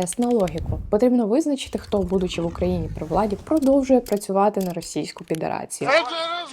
тест на логіку. Потрібно визначити, хто, будучи в Україні при владі, продовжує працювати на російську федерацію.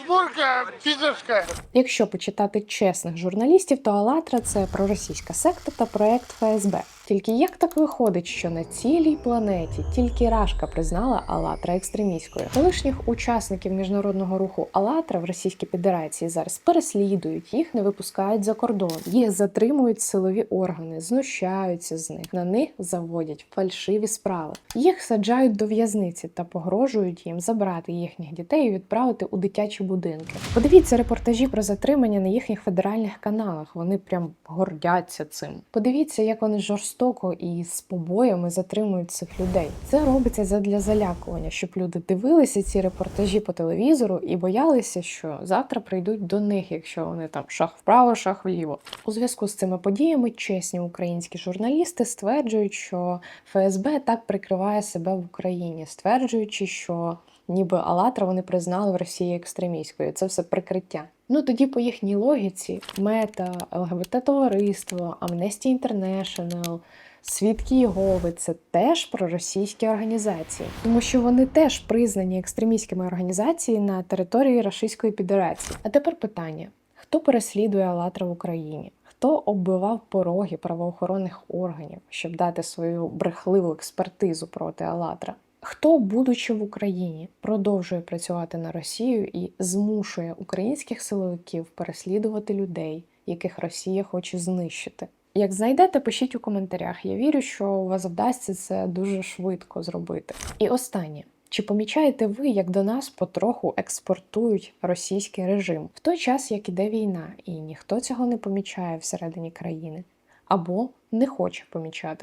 Это разборка. Якщо почитати чесних журналістів, то АЛЛАТРА це проросійська секта та проект ФСБ. Тільки як так виходить, що на цілій планеті тільки Рашка признала АЛЛАТРА екстремістською? Колишніх учасників міжнародного руху АЛЛАТРА в Російській Федерації зараз переслідують, їх не випускають за кордон, їх затримують силові органи, знущаються з них, на них заводять фальшиві справи. Їх саджають до в'язниці та погрожують їм забрати їхніх дітей і відправити у дитячі будинки. Подивіться репортажі про затримання на їхніх федеральних каналах. Вони прям гордяться цим. Подивіться, як вони жорстоко і з побоями затримують цих людей. Це робиться задля залякування, щоб люди дивилися ці репортажі по телевізору і боялися, що завтра прийдуть до них, якщо вони там шах вправо, шах вліво. У зв'язку з цими подіями чесні українські журналісти стверджують, що ФСБ так прикриває себе в Україні, стверджуючи, що ніби Алатра вони признали в Росії екстремістською. Це все прикриття. Ну тоді по їхній логіці мета, ЛГБТ-товариство, Amnesty International, Свідки Єгови це теж проросійські організації, тому що вони теж признані екстремістськими організаціями на території Російської Федерації. А тепер питання: хто переслідує Алатра в Україні? Хто оббивав пороги правоохоронних органів, щоб дати свою брехливу експертизу проти Алатра? Хто, будучи в Україні, продовжує працювати на Росію і змушує українських силовиків переслідувати людей, яких Росія хоче знищити? Як знайдете, пишіть у коментарях. Я вірю, що у вас вдасться це дуже швидко зробити. І останнє. Чи помічаєте ви, як до нас потроху експортують російський режим в той час, як іде війна, і ніхто цього не помічає всередині країни або не хоче помічати?